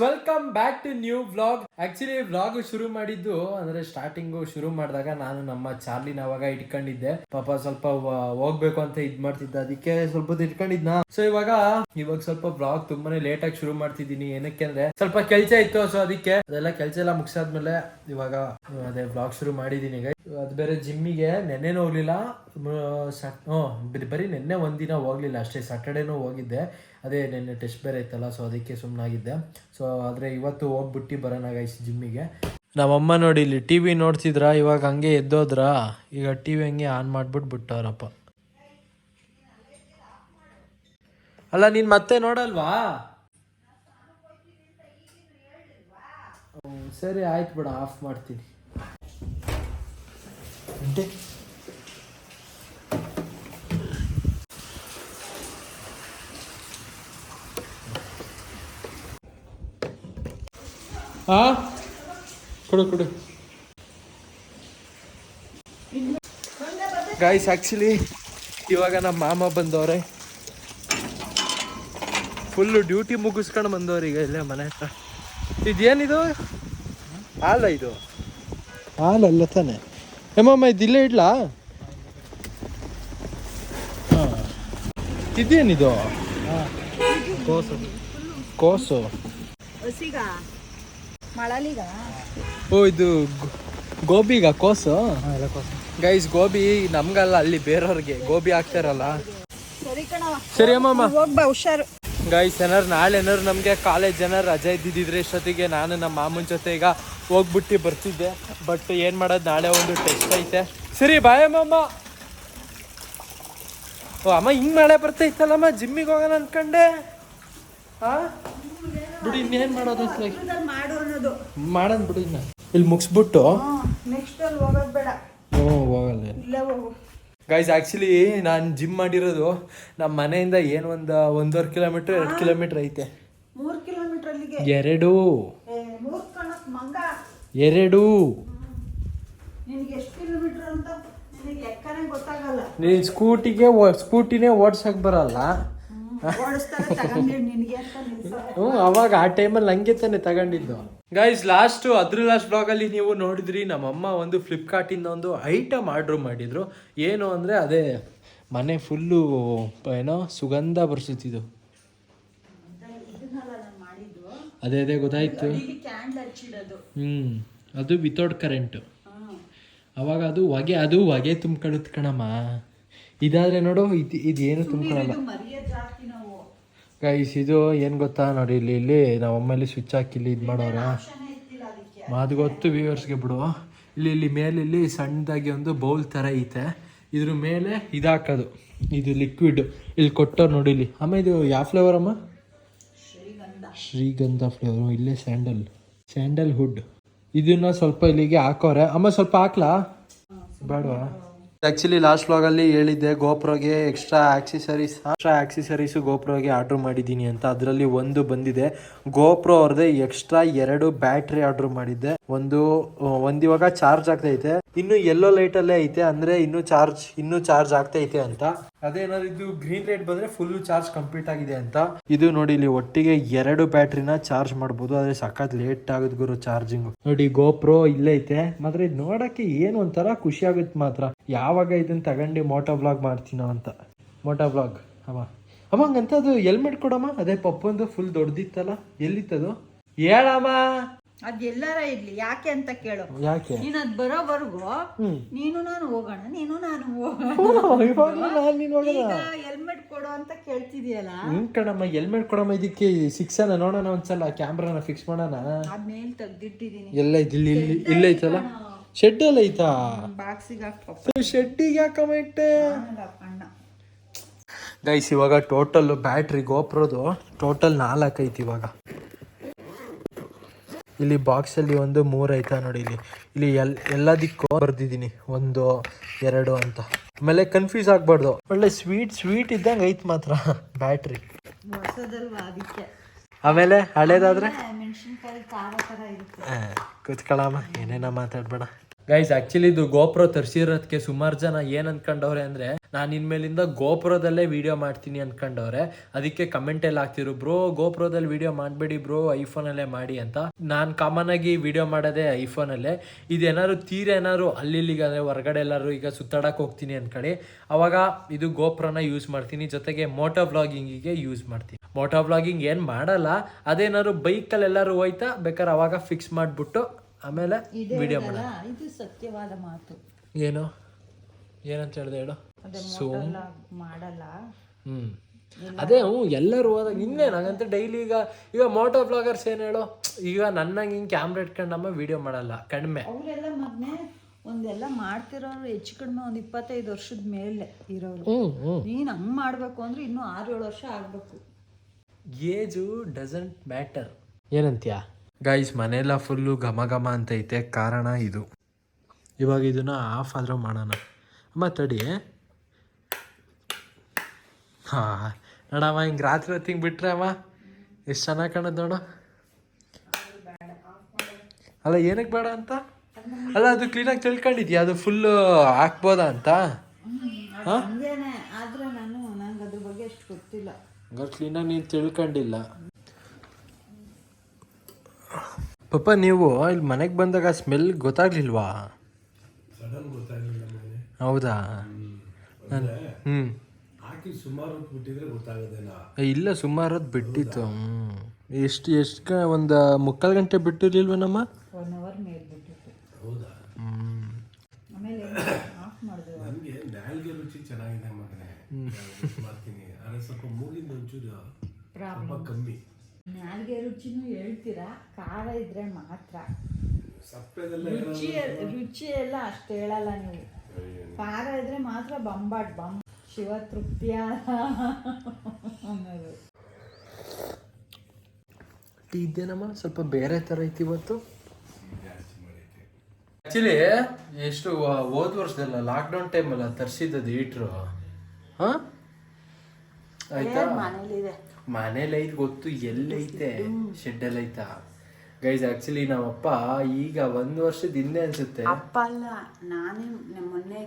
Welcome back to new vlog actually vlog ಶುರು ಮಾಡಿದ್ದು, ಅಂದ್ರೆ ಸ್ಟಾರ್ಟಿಂಗ್ ಶುರು ಮಾಡಿದಾಗ ನಾನು ನಮ್ಮ ಚಾರ್ಲಿನ ಅವಾಗ ಇಟ್ಕೊಂಡಿದ್ದೆ. ಪಾಪ ಸ್ವಲ್ಪ ಹೋಗ್ಬೇಕು ಅಂತ ಇದ್ ಮಾಡ್ತಿದ್ದ. ಅದಕ್ಕೆ ಸ್ವಲ್ಪ ಇಟ್ಕೊಂಡಿದ್ನ? ಸೊ ಇವಾಗ ಇವಾಗ ಸ್ವಲ್ಪ ವ್ಲಾಗ್ ತುಂಬಾನೇ ಲೇಟ್ ಆಗಿ ಶುರು ಮಾಡ್ತಿದ್ದೀನಿ. ಏನಕ್ಕೆ ಅಂದ್ರೆ, ಸ್ವಲ್ಪ ಕೆಲ್ಸ ಇತ್ತು. ಸೊ ಅದಕ್ಕೆ ಅದೆಲ್ಲ ಕೆಲ್ಸ ಎಲ್ಲ ಮುಗಿಸಾದ್ಮೇಲೆ ಇವಾಗ, ಅದೇ ವ್ಲಾಗ್ ಶುರು ಮಾಡಿದೀನಿ ಅದ್ ಬೇರೆ ಜಿಮ್ಮಿಗೆ ನೆನ್ನೆನೂ ಹೋಗ್ಲಿಲ್ಲ. ಬರೀ ನೆನ್ನೆ ಒಂದಿನ ಹೋಗ್ಲಿಲ್ಲ. ಅಷ್ಟೇ ಸಾಟರ್ಡೇನು ಹೋಗಿದ್ದೆ. ಅದೇ ನೆನ್ನೆ ಟೆಸ್ಟ್ ಬೇರೆ ಇತ್ತಲ್ಲ ಸೊ ಅದಕ್ಕೆ ಸುಮ್ಮನಾಗಿದ್ದೆ ಸೊ ಆದರೆ ಇವತ್ತು ಹೋಗ್ಬಿಟ್ಟು ಬರೋಣ ಗೈಸ್ ಜಿಮ್ಮಿಗೆ ನಮ್ಮಮ್ಮ ನೋಡಿ ಇಲ್ಲಿ ಟಿ ವಿ ನೋಡ್ತಿದ್ರ? ಇವಾಗ ಹಂಗೆ ಎದ್ದೋದ್ರ? ಈಗ ಟಿ ವಿ ಹಂಗೆ ಆನ್ ಮಾಡ್ಬಿಟ್ಟು ಬಿಟ್ಟವ್ರಪ್ಪ. ಅಲ್ಲ, ನೀನು ಮತ್ತೆ ನೋಡಲ್ವಾ? ಸರಿ, ಆಯ್ತು ಬಿಡ ಆಫ್ ಮಾಡ್ತೀನಿ. ಹಾ ಕೊಡು ಕೊಡು. ಗಾಯ್ಸ್ ಆ್ಯಕ್ಚುಲಿ ಇವಾಗ ನಮ್ಮ ಮಾಮ ಬಂದವ್ರೆ. ಫುಲ್ಲು ಡ್ಯೂಟಿ ಮುಗಿಸ್ಕೊಂಡು ಬಂದವ್ರು ಈಗ ಇಲ್ಲೇ ಮನೆ ಹತ್ರ. ಇದೇನಿದು? ಹಾಲ ಇದು. ಹಾಲಲ್ಲ ತಾನೆ. ಏಮಮ್ಮ ಇದಿಲ್ಲೇ ಇಡ್ಲಾ? ಹಾಂ. ಇದೇನಿದು? ಕೋಸು. ಕೋಸು. ಮಳಲಿಗ? ಓ ಇದು ಗೋ- ಗೋಬಿಗ ಕೋಸು? ಗೈಸ್ ಗೋಬಿ ನಮ್ಗಲ್ಲ ಅಲ್ಲಿ ಬೇರೆಯವ್ರಿಗೆ ಗೋಬಿ ಹಾಕ್ತಾರಲ್ಲ. ಸರಿ ಕಣವ ಸರಿ ಅಮ್ಮಮ್ಮ. ಹೋಗ್ಬಾ ಹುಷಾರು. ಗೈಸ್ ಏನಾರು ನಾಳೆ ಏನಾರು ನಮಗೆ ಕಾಲೇಜ್ ಏನಾರು ರಜೆ ಇದ್ದಿದ್ರೆ ಇಷ್ಟೊತ್ತಿಗೆ ನಾನು ನಮ್ಮ ಮಾಮನ ಜೊತೆ ಈಗ ಹೋಗ್ಬಿಟ್ಟು ಬರ್ತಿದ್ದೆ. ಬಟ್ ಏನು ಮಾಡೋದು ನಾಳೆ ಒಂದು ಟೆಸ್ಟ್ ಐತೆ. ಸರಿ ಬಾಯ್ ಅಮ್ಮ ಓ ಅಮ್ಮ ಹಿಂಗೆ ಮಳೆ ಬರ್ತೈತಲ್ಲಮ್ಮ ಜಿಮ್ಮಿಗೆ ಹೋಗೋಣ ಅನ್ಕಂಡೆ. ಹಾ ಬಿಡಿ ಇನ್ನೇನು ಮಾಡೋದು? ಅತ್ಲಾಗೆ? ಮಾಡು ಅನ್ನೋದು ಮಾಡೋಣ ಬಿಡಿ ಇನ್ನ. ಇಲ್ಲಿ ಮುಗಿಸ್ಬಿಟ್ಟು. ನೆಕ್ಸ್ಟ್ ಅಲ್ಲಿ ಹೋಗೋದು ಬೇಡ. ಹ್ಞೂ ಹೋಗಲ್ಲ ಇಲ್ಲೇ ಹೋಗು. ಗೈಸ್ ಆ್ಯಕ್ಚುಲಿ ನಾನು ಜಿಮ್ ಮಾಡಿರೋದು ನಮ್ಮ ಮನೆಯಿಂದ ಏನು ಒಂದು ಒಂದೂವರೆ ಕಿಲೋಮೀಟ್ರ್ ಎರಡು ಕಿಲೋಮೀಟ್ರ್ ಐತೆ. ಮೂರು ಕಿಲೋಮೀಟರ್ ಅಲ್ಲಿಗೆ. ಎರಡು. ಏ, ಮೂರ್ ಕಣಕ್ ಮಂಗ. ಎರಡು. ನಿನ್ಗೆ ಎಷ್ಟು ಕಿಲೋಮೀಟರ್ ಅಂತ ನಿನಗೆ ಲೆಕ್ಕನೇ ಗೊತ್ತಾಗಲ್ಲ. ನೀನು ಸ್ಕೂಟಿಗೆ ಸ್ಕೂಟಿನೇ ಓಡ್ಸಕ್ ಬರಲ್ಲ. ಹ್ಞೂ ಅವಾಗ ಆ ಟೈಮಲ್ಲಿ ಹಂಗೆ ತಾನೆ ತಗೊಂಡಿದ್ದು. ಗೈಸ್ ಲಾಸ್ಟು ಅದ್ರ ಲಾಸ್ಟ್ ಬ್ಲಾಗಲ್ಲಿ ನೀವು ನೋಡಿದ್ರಿ ನಮ್ಮಮ್ಮ ಒಂದು ಫ್ಲಿಪ್ಕಾರ್ಟಿಂದ ಒಂದು ಐಟಮ್ ಆರ್ಡ್ರ್ ಮಾಡಿದ್ರು. ಏನು ಅಂದರೆ ಅದೇ ಮನೆ ಫುಲ್ಲು ಏನೋ ಸುಗಂಧ ಬರ್ಸುತ್ತಿದ್ದು. ಇದನ್ನೆಲ್ಲ ನಾನು ಮಾಡಿದ್ದು. ಅದೇ ಅದೇ ಗೊತ್ತಾಯ್ತು. ಇಲ್ಲಿ ಕ್ಯಾಂಡಲ್ ಹಚ್ಚಿಡೋದು. ಹ್ಞೂ ಅದು ವಿತೌಟ್ ಕರೆಂಟು ಅವಾಗ ಅದು ಹೊಗೆ ಅದು ಹೊಗೆ ತುಂಬ್ಕೊಳುತ್ತೆ ಕಣಮ್ಮ. ಇದಾದ್ರೆ ನೋಡು ಇದು ಇದೇನು ತುಂಬ್ಕೊಳಲ್ಲ ಇದು ಮರಿಯೋದ್ ಜಾಸ್ತಿ ನಾವು ಗೈಸ್ ಇದು ಏನು ಗೊತ್ತಾ ನೋಡಿ ಇಲ್ಲಿ ಇಲ್ಲಿ ನಾವು ಅಮ್ಮಲ್ಲಿ ಸ್ವಿಚ್ ಹಾಕಿ ಇಲ್ಲಿ ಇದು ಮಾಡೋರೆ. ಅದು ಗೊತ್ತು ವ್ಯೂವರ್ಸ್ಗೆ ಬಿಡು. ಇಲ್ಲಿ ಇಲ್ಲಿ ಮೇಲಿಲ್ಲಿ ಇಲ್ಲಿ ಸಣ್ಣದಾಗಿ ಒಂದು ಬೌಲ್ ಥರ ಐತೆ. ಇದ್ರ ಮೇಲೆ ಇದು ಹಾಕೋದು. ಇದು ಲಿಕ್ವಿಡ್ ಇಲ್ಲಿ ಕೊಟ್ಟವ್ರು ನೋಡಿ ಇಲ್ಲಿ. ಅಮ್ಮ ಇದು ಯಾವ ಫ್ಲೇವರ್ ಅಮ್ಮ? ಶ್ರೀಗಂಧ. ಶ್ರೀಗಂಧ ಫ್ಲೇವರ್ ಇಲ್ಲೇ ಸ್ಯಾಂಡಲ್ ಸ್ಯಾಂಡಲ್ ಹುಡ್ ಇದನ್ನ ಸ್ವಲ್ಪ ಇಲ್ಲಿಗೆ ಹಾಕೋರೆ. ಅಮ್ಮ ಸ್ವಲ್ಪ ಹಾಕ್ಲಾ? ಬೇಡವಾ? ಆಕ್ಚುಲಿ ಲಾಸ್ಟ್ ವ್ಲಾಗಲ್ಲಿ ಹೇಳಿದ್ದೆ ಗೋಪ್ರೋಗೆ ಎಕ್ಸ್ಟ್ರಾ ಆಕ್ಸಿಸರೀಸ್ ಎಕ್ಸ್ಟ್ರಾ ಆಕ್ಸಿಸರೀಸು ಗೋಪ್ರೋಗೆ ಆರ್ಡರ್ ಮಾಡಿದ್ದೀನಿ ಅಂತ. ಅದರಲ್ಲಿ ಒಂದು ಬಂದಿದೆ. ಗೋಪ್ರೋ ಅವ್ರದ್ದೇ ಎಕ್ಸ್ಟ್ರಾ ಎರಡು ಬ್ಯಾಟ್ರಿ ಆರ್ಡರ್ ಮಾಡಿದ್ದೆ. ಒಂದು ಒಂದು ಇವಾಗ ಚಾರ್ಜ್ ಆಗ್ತೈತೆ ಇನ್ನು ಲೈಟ್ ಅಲ್ಲೇ ಐತೆ. ಅಂದ್ರೆ ಇನ್ನು ಚಾರ್ಜ್ ಇನ್ನು ಚಾರ್ಜ್ ಆಗ್ತೈತೆ ಅಂತ. ಅದೇನಾದ್ರು ಇದು ಗ್ರೀನ್ ಲೈಟ್ ಬಂದ್ರೆ ಫುಲ್ ಚಾರ್ಜ್ ಕಂಪ್ಲೀಟ್ ಆಗಿದೆ ಅಂತ. ಇದು ನೋಡಿ, ಇಲ್ಲಿ ಒಟ್ಟಿಗೆ ಎರಡು ಬ್ಯಾಟ್ರಿನ ಚಾರ್ಜ್ ಮಾಡ್ಬೋದು. ಆದ್ರೆ ಸಖತ್ ಲೇಟ್ ಆಗುತ್ತೆ ಗುರು ಚಾರ್ಜಿಂಗ್ ನೋಡಿ ಗೋಪ್ರೋ ಇಲ್ಲೇ ಐತೆ. ಮಾತ್ರ ಇದು ನೋಡಕ್ಕೆ ಏನು ಒಂಥರ ಖುಷಿ ಆಗುತ್ತೆ ಮಾತ್ರ. ಯಾವಾಗ ಇದನ್ನ ತಗೊಂಡು ಮೋಟೋ ಬ್ಲಾಗ್ ಮಾಡ್ತೀನೋ ಅಂತ. ಮೋಟೋ ಬ್ಲಾಗ್ ಅಮ್ಮ. ಅಮ್ಮ ಹಂಗಂತ ಅದು ಹೆಲ್ಮೆಟ್ ಕೊಡಮ್ಮ. ಅದೇ ಪಪ್ಪಂದು ಫುಲ್ ದೊಡ್ಡದಿತ್ತಲ್ಲ ಎಲ್ಲಿತ್ತದು? ಹೇಳಮ್ಮ. ಅದ್ ಎಲ್ಲಾರ ಇರ್ಲಿ ಯಾಕೆ ಅಂತ ಕೇಳು. ಯಾಕೆ? ನೀನ್ ಅದ್ ಬರೋವರೆಗೂ ನೀನು ನಾನು ಹೋಗೋಣ ನೀನು ನಾನು ಹೋಗೋಣ. ಹೆಲ್ಮೆಟ್ ಕೊಡು ಅಂತ ಕೇಳ್ತಿದೀಯಲ್ಲ? ಹ್ಮ್ ಕಣಮ್ಮ ಹೆಲ್ಮೆಟ್ ಕೊಡಮ್ಮ ಇದಕ್ಕೆ ಸಿಕ್ಸನ ನೋಡೋಣ ಒಂದ್ಸಲ ಕ್ಯಾಮ್ರಾನ ಫಿಕ್ಸ್ ಮಾಡೋಣ. ಅದ್ಮೇಲೆ ತೆಗ್ದಿಟ್ಟಿದೀನಿ. ಎಲ್ಲ ಇದಿಲ್ಲ ಇಲ್ಲಿ ಇಲ್ಲಿ ಇಲ್ಲ ಐತಲ್ಲ? ಶೆಡ್ ಎಲ್ಲ ಐತಾ ಶೆಡ್ಡಿಗೆ ಯಾಕಮ್ಮ ಇಟ್ಟೆ? ಗೈಸ್ ಇವಾಗ ಟೋಟಲ್ ಬ್ಯಾಟ್ರಿ ಗೋಪ್ರೋದು ಟೋಟಲ್ ನಾಲ್ಕು ಐತಿ ಇವಾಗ. ಇಲ್ಲಿ ಬಾಕ್ಸ್ ಅಲ್ಲಿ ಒಂದು ಮೂರು ಐತಾ ನೋಡಿ ಇಲ್ಲಿ. ಇಲ್ಲಿ ಎಲ್ ಎಲ್ಲದಕ್ಕೂ ಬರ್ದಿದ್ದೀನಿ. ಒಂದು ಎರಡು ಅಂತ. ಆಮೇಲೆ ಕನ್ಫ್ಯೂಸ್ ಆಗ್ಬಾರ್ದು. ಒಳ್ಳೆ ಸ್ವೀಟ್ ಸ್ವೀಟ್ ಇದ್ದಂಗೆ ಐತೆ ಮಾತ್ರ ಬ್ಯಾಟ್ರಿ ಆಮೇಲೆ ಹಳೇದಾದ್ರೆ? ಕೂತ್ಕೊಳ್ಳಮ್ಮ ಏನೇನ ಮಾತಾಡ್ಬೇಡ. ಗೈಸ್ ಆಕ್ಚುಲಿ ಇದು ಗೋಪ್ರೋ ತರ್ಸಿರೋದಕ್ಕೆ ಸುಮಾರು ಜನ ಏನ್ ಅನ್ಕೊಂಡವ್ರೆ ಅಂದ್ರೆ, ನಾನು ಇನ್ಮೇಲಿಂದ ಗೋಪ್ರೋದಲ್ಲೇ ವಿಡಿಯೋ ಮಾಡ್ತೀನಿ ಅನ್ಕೊಂಡವ್ರೆ. ಅದಕ್ಕೆ ಕಮೆಂಟ್ ಎಲ್ಲ ಹಾಕ್ತಿರು ಬ್ರೋ ಗೋಪ್ರೋದಲ್ಲಿ ವಿಡಿಯೋ ಮಾಡಬೇಡಿ ಬ್ರೋ, ಐಫೋನಲ್ಲೇ ಮಾಡಿ ಅಂತ. ನಾನು ಕಾಮನ್ ಆಗಿ ವಿಡಿಯೋ ಮಾಡೋದೇ ಐಫೋನಲ್ಲೇ. ಇದೇನಾದ್ರು ತೀರ ಏನಾದ್ರು ಅಲ್ಲಿ ಅಂದರೆ ಹೊರಗಡೆ ಎಲ್ಲರೂ ಈಗ ಸುತ್ತಾಡಕ್ಕೆ ಹೋಗ್ತೀನಿ ಅನ್ಕೊಳ್ಳಿ ಅವಾಗ ಇದು ಗೋಪ್ರೋನ ಯೂಸ್ ಮಾಡ್ತೀನಿ, ಜೊತೆಗೆ ಮೋಟೋ ವ್ಲಾಗಿಂಗಿಗೆ ಯೂಸ್ ಮಾಡ್ತೀನಿ. ಮೋಟೋ ವ್ಲಾಗಿಂಗ್ ಏನು ಮಾಡಲ್ಲ, ಅದೇನಾದ್ರು ಬೈಕಲ್ಲಿ ಎಲ್ಲರೂ ಹೋಯ್ತಾ, ಬೇಕಾದ್ರೆ ಅವಾಗ ಫಿಕ್ಸ್ ಮಾಡಿಬಿಟ್ಟು ಆಮೇಲೆ ವಿಡಿಯೋ ಮಾಡ ಮಾಡೋಣ. ಇದು ಸತ್ಯವಾದ ಮಾತು. ಏನು? ಏನಂತ ಹೇಳ್ದೆ ಹೇಳು? ಸೋ ಸುಮ್ ಮಾಡಲ್ಲ. ಹ್ಮ್. ಅದೇ ಹ್ಞೂ ಎಲ್ಲರೂ ಹೋದಾಗ ಇನ್ನೇ ನಂಗಂತೂ ಡೈಲಿ ಈಗ ಈಗ ಮೋಟೋ ಬ್ಲಾಗರ್ಸ್ ಏನು ಹೇಳು? ಈಗ ನನ್ನಂಗೆ ಹಿಂಗೆ ಕ್ಯಾಮ್ರಾ ಇಟ್ಕೊಂಡು ನಮ್ಮ ವಿಡಿಯೋ ಮಾಡಲ್ಲ ಕಡಿಮೆ. ಅವರೆಲ್ಲ ಮಗ್ನೆ ಒಂದೆಲ್ಲ ಮಾಡ್ತಿರೋರು ಹೆಚ್ಚು ಕಡಿಮೆ ಒಂದು ಇಪ್ಪತ್ತೈದು ವರ್ಷದ ಮೇಲೆ ಇರೋರು. ನೀನು ಹಂಗೆ ಮಾಡಬೇಕು ಅಂದ್ರೆ ಇನ್ನೂ ಆರು ಏಳು ವರ್ಷ ಆಗಬೇಕು. ಏಜು ಡಸಂಟ್ ಮ್ಯಾಟರ್ ಏನಂತೀಯ? ಗೈಸ್ ಮನೆಯೆಲ್ಲ ಫುಲ್ಲು ಘಮ ಘಮ ಅಂತ ಐತೆ ಕಾರಣ ಇದು. ಇವಾಗ ಇದನ್ನ ಆಫ್ ಆದರೂ ಮಾಡೋಣ. ಅಮ್ಮ ತಡಿ ಹಾಂ ನೋಡಮ್ಮ ಹಿಂಗೆ ರಾತ್ರಿ ಹೊತ್ತು ಹಿಂಗೆ ಬಿಟ್ರೆ ಅಮ್ಮ ಎಷ್ಟು ಚೆನ್ನಾಗಿ ಕಾಣೋದು ನೋಡು. ಅಲ್ಲ ಏನಕ್ಕೆ ಬೇಡ ಅಂತ? ಅಲ್ಲ ಅದು ಕ್ಲೀನಾಗಿ ತಿಳ್ಕೊಂಡಿದ್ಯಾ? ಅದು ಫುಲ್ಲು ಹಾಕ್ಬೋದಾ ಅಂತ? ಹಾಂ ಹಂಗಾರೆ ಕ್ಲೀನಾಗಿ ನೀನು ತಿಳ್ಕೊಂಡಿಲ್ಲ. ಪಾಪ ನೀವು ಇಲ್ಲಿ ಮನೆಗೆ ಬಂದಾಗ ಸ್ಮೆಲ್ ಗೊತ್ತಾಗ್ಲಿಲ್ವಾ? ಹೌದಾ? ಹ್ಞೂ ಹಾಕಿ ಸುಮಾರು ಹೊತ್ತು ಬಿಟ್ಟಿದ್ರೆ ಗೊತ್ತಾಗೋದಿಲ್ಲ ಇಲ್ಲ ಸುಮಾರು ಹೊತ್ತು ಬಿಟ್ಟಿತ್ತು. ಹ್ಞೂ ಎಷ್ಟು ಎಷ್ಟು ಒಂದು ಮುಕ್ಕಾಲು ಗಂಟೆ ಬಿಟ್ಟಿರ್ಲಿಲ್ವ ನಮ್ಮ? ಅವರ್ ಮೇಲೆ ಬಿಟ್ಟಿತ್ತು. ಹೌದಾ? ಆಮೇಲೆ ಆಫ್ ಮಾಡಿದೆ. ನನಗೆ ನಾಲ್ಗೆ ರುಚಿ ಚೆನ್ನಾಗಿದೆ ಮಗನೇ. ಮಾಡ್ತೀನಿ ಆದರೆ ಸ್ವಲ್ಪ ಮೂಗಿಂದ ಒಂಚೂರು ಸ್ವಲ್ಪ ಕಮ್ಮಿ. ನಾಲ್ಗೆ ರುಚಿನೂ ಹೇಳ್ತೀರಾ? ಖಾರ ಇದ್ರೆ ಮಾತ್ರ. ಸಪ್ಪೆದೆಲ್ಲ ರುಚಿ ರುಚಿ ಎಲ್ಲ ಅಷ್ಟು ಹೇಳಲ್ಲ ನೀವು. ಖಾರ ಇದ್ರೆ ಮಾತ್ರ ಬಂಬಾಟ್ ಬಂಬ ಶಿವ ತೃಪ್ತಿಯ ಅನ್ನೋದು. ಟೀ ಇದ್ದೇನಮ್ಮ? ಸ್ವಲ್ಪ ಬೇರೆ ಥರ ಐತಿ ಇವತ್ತು. ಆ್ಯಕ್ಚುಲಿ ಎಷ್ಟು ಹೋದ ವರ್ಷದಲ್ಲ ಲಾಕ್ಡೌನ್ ಟೈಮಲ್ಲ ತರಿಸಿದ್ದದು ಹೀಟ್ರು ಹಾಂ? ಆಯ್ತಾ? ಮನೇಲಿದೆ. ಮನೇಲಿ ಐತೆ ಗೊತ್ತು ಎಲ್ಲೈತೆ ಶೆಡ್ಡಲ್ಲಿ ಐತಾ ಗೈಸ್ ಆಕ್ಚುಲಿ ನಮ್ಮಪ್ಪ ಈಗ ಒಂದು ವರ್ಷದ ಹಿಂದೆ ಅನ್ಸುತ್ತೆ. ಅಪ್ಪ ಅಲ್ಲ ನಾನೇ ಮೊನ್ನೆ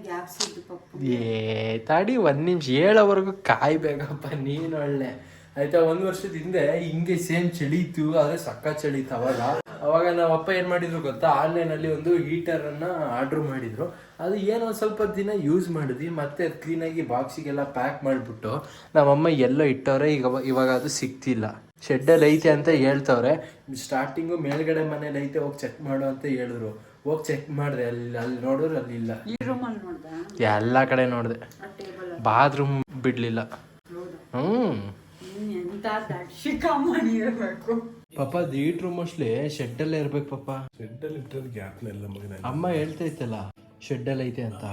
ಪಪ್ಪು ಏ ತಾಡಿ ಒಂದ್ ನಿಮಿಷ ಹೇಳೋವರೆಗೂ ಕಾಯ್ಬೇಕಪ್ಪ ನೀನು ಒಳ್ಳೆ. ಆಯ್ತಾ ಒಂದ್ ವರ್ಷದ ಹಿಂದೆ ಹಿಂಗೆ ಸೇಮ್ ಇತ್ತು ಆದ್ರೆ ಸಕ್ಕ ಚಳಿ ಅವಾಗ. ಅವಾಗ ನಮ್ಮ ಅಪ್ಪ ಏನ್ ಮಾಡಿದ್ರು ಗೊತ್ತಾ ಆನ್ಲೈನ್ ಅಲ್ಲಿ ಒಂದು ಹೀಟರ್ ಅನ್ನ ಆರ್ಡರ್ ಮಾಡಿದ್ರು. ಅದು ಏನೋ ಸ್ವಲ್ಪ ದಿನ ಯೂಸ್ ಮಾಡಿದ್ವಿ ಮತ್ತೆ ಅದು ಕ್ಲೀನಾಗಿ ಬಾಕ್ಸಿಗೆಲ್ಲ ಪ್ಯಾಕ್ ಮಾಡಿಬಿಟ್ಟು ನಮ್ಮಮ್ಮ ಎಲ್ಲೋ ಇಟ್ಟವ್ರೆ ಈಗ ಇವಾಗ ಅದು ಸಿಕ್ತಿಲ್ಲ ಶೆಡ್ಡಲ್ಲಿ ಐತೆ ಅಂತ ಹೇಳ್ತವ್ರೆ. ಸ್ಟಾರ್ಟಿಂಗು ಮೇಲ್ಗಡೆ ಮನೇಲಿ ಐತೆ ಹೋಗಿ ಚೆಕ್ ಮಾಡು ಅಂತ ಹೇಳಿದ್ರು. ಹೋಗಿ ಚೆಕ್ ಮಾಡಿದೆ ಅಲ್ಲಿ ಅಲ್ಲಿ ನೋಡಿದ್ರೆ ಅಲ್ಲಿ ಇಲ್ಲ. ಎಲ್ಲ ಕಡೆ ನೋಡಿದೆ. ಬಾತ್ರೂಮ್ ಬಿಡ್ಲಿಲ್ಲ. ಹ್ಮ್. ನೀನ್ ಎಂತ ದಡ್ಶಿಕಮ್ಮನಿ ಇರಬೇಕು ಪಾಪ ಅದು ಅಷ್ಟೇ ಮೋಸ್ಟ್ಲಿ ಶೆಡ್ಡಲ್ಲೇ ಇರ್ಬೇಕು ಪಾಪ. ಶೆಡ್ಡಲ್ಲಿ ಇಟ್ಟದ್ದು ಗ್ಯಾಪ್ನ ಎಲ್ಲ ಮಗನ. ಅಮ್ಮ ಹೇಳ್ತೈತಲ್ಲ ಶೆಡ್ಡಲ್ಲಿ ಐತೆ ಅಂತ.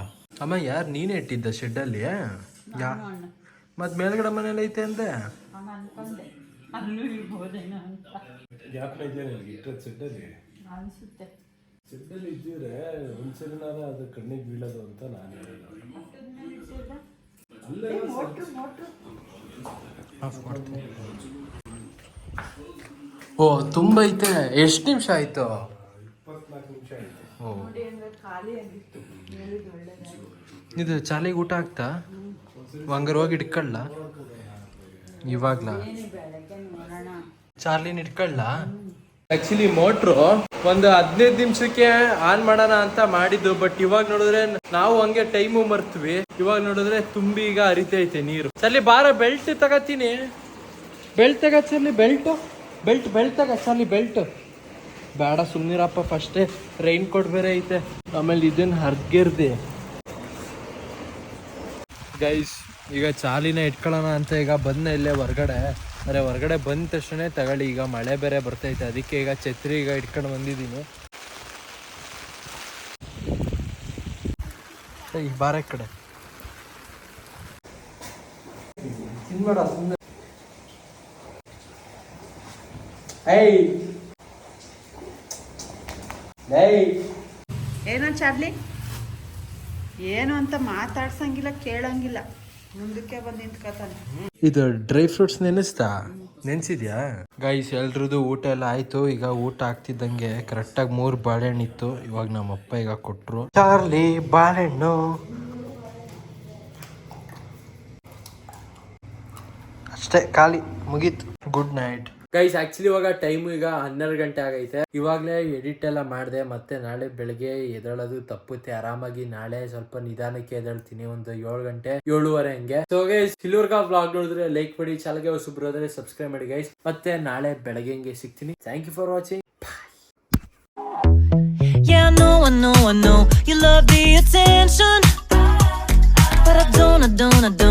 ಅಮ್ಮ ಯಾರು ನೀನೇ ಇಟ್ಟಿದ್ದ ಶೆಡ್ಡಲ್ಲಿ ಯಾ? ಮತ್ ಮೇಲ್ಗಡೆ ಮನೇಲಿ ಐತೆ ಅಂದೆ? ಹಂಗ ಅನ್ಕೊಂಡೆ. ಅಲ್ಲೂ ಇರ್ಬೋದೇನೋ ಅಂತ. ಗ್ಯಾಪ್ನ ಇದೆಯಾ ನನಗೆ? ಇಟ್ಟರೆ ಶೆಡ್ಡಲ್ಲಿ ಅನ್ಸುತ್ತೆ. ಶೆಡ್ಡಲ್ಲಿ ಇದ್ದಿದ್ರೆ ಒಂದ್ಸಲಿನಾರ ಅದು ಕಣ್ಣಿಗೆ ಬೀಳೋದು ಅಂತ ನಾನು ಅಲ್ಲೇ ಮೋಟ್ರು ಮೋಟ್ರು ಓ, ತುಂಬ ಐತೆ. ಎಷ್ಟು ನಿಮಿಷ ಆಯ್ತು? ಇದು ಚಾಲಿಗೆ ಊಟ ಆಗ್ತಾ? ಹಂಗಾರೆ ಹೋಗಿ ಇಟ್ಕೊಳ್ಳ ಇವಾಗ್ಲ? ಚಾರ್ಲಿನ ಇಟ್ಕೊಳ್ಳ ಆಕ್ಚುಲಿ ಮೋಟ್ರು ಒಂದು ಹದಿನೈದು ನಿಮಿಷಕ್ಕೆ ಆನ್ ಮಾಡೋಣ ಅಂತ ಮಾಡಿದ್ದು ಬಟ್ ಇವಾಗ ನೋಡಿದ್ರೆ ನಾವು ಹಂಗೆ ಟೈಮು ಮರ್ತ್ವಿ. ಇವಾಗ ನೋಡಿದ್ರೆ ತುಂಬಿ ಈಗ ಹರಿತೈತೆ ನೀರು. ಸಲಿ ಬಾರ ಬೆಲ್ಟ್ ತಗತೀನಿ. ಬೆಲ್ಟ್ ತಗ ಸರ್ಲಿ ಬೆಲ್ಟ್ ಬೆಲ್ಟ್ ಬೆಲ್ಟ್ ತಗ ಸರ್ಲಿ ಬೆಲ್ಟ್ ಬೇಡ ಸುಮ್ನಿರಪ್ಪ ಫಸ್ಟೇ ರೈನ್ ಕೋಟ್ ಬೇರೆ ಐತೆ. ಆಮೇಲೆ ಇದನ್ನ ಹರ್ಗಿರ್ದೆ. ಗೈಸ್ ಈಗ ಚಾಲಿನ ಇಟ್ಕೊಳ್ಳೋಣ ಅಂತ ಈಗ ಬಂದ ಇಲ್ಲೇ ಹೊರ್ಗಡೆ. ಅರೆ ಹೊರಗಡೆ ಬಂದ ತಕ್ಷಣ ತಗೊಳ್ಳಿ. ಈಗ ಮಳೆ ಬೇರೆ ಬರ್ತೈತೆ. ಅದಕ್ಕೆ ಈಗ ಛತ್ರಿ ಈಗ ಇಟ್ಕೊಂಡು ಬಂದಿದ್ದೀನಿ. ಈ ಬಾರ ಕಡೆ. ಏನೋ ಚಾರ್ಲಿ? ಏನು ಅಂತ ಮಾತಾಡ್ಸಂಗಿಲ್ಲ ಕೇಳಂಗಿಲ್ಲ. ಇದು ಡ್ರೈ ಫ್ರೂಟ್ಸ್ ನೆನೆಸ್ತಾ? ನೆನ್ಸಿದ್ಯಾ? ಗೈಸ್ ಎಲ್ರದ್ದು ಊಟ ಎಲ್ಲ ಆಯ್ತು. ಈಗ ಊಟ ಆಗ್ತಿದ್ದಂಗೆ ಕರೆಕ್ಟಾಗಿ ಮೂರು ಬಾಳೆಹಣ್ಣು ಇತ್ತು ಇವಾಗ ನಮ್ಮ ಅಪ್ಪ ಈಗ ಕೊಟ್ರು. ಚಾರ್ಲಿ, ಬಾಳೆಹಣ್ಣು. ಅಷ್ಟೇ, ಖಾಲಿ, ಮುಗೀತು. ಗುಡ್ ನೈಟ್ ಗೈಸ್ ಆಕ್ಚುಲಿ ಇವಾಗ ಟೈಮ್ ಈಗ ಹನ್ನೆರಡು ಗಂಟೆ ಆಗೈತೆ. ಇವಾಗಲೇ ಎಡಿಟ್ ಎಲ್ಲ ಮಾಡಿದೆ, ಮತ್ತೆ ನಾಳೆ ಬೆಳಗ್ಗೆ ಎದಳೋದು ತಪ್ಪುತ್ತೆ. ಆರಾಮಾಗಿ ನಾಳೆ ಸ್ವಲ್ಪ ನಿಧಾನಕ್ಕೆ ಎದಳ್ತೀನಿ ಒಂದು ಏಳು ಗಂಟೆ, ಏಳುವರೆ ಹಂಗೆ. ಸೊ ಗೈಸ್ ಇಲ್ಲಿವರ್ಗ ಬ್ಲಾಗ್ ನೋಡಿದ್ರೆ ಲೈಕ್ ಮಾಡಿ ಚಾನಲ್ಗೆ ಹೊಸಬ್ರು ಬರೋದ್ರೆ ಸಬ್ಸ್ಕ್ರೈಬ್ ಮಾಡಿ ಗೈಸ್ ಮತ್ತೆ ನಾಳೆ ಬೆಳಗ್ಗೆ ಹಂಗೆ ಸಿಗ್ತೀನಿ. Thank you for watching don't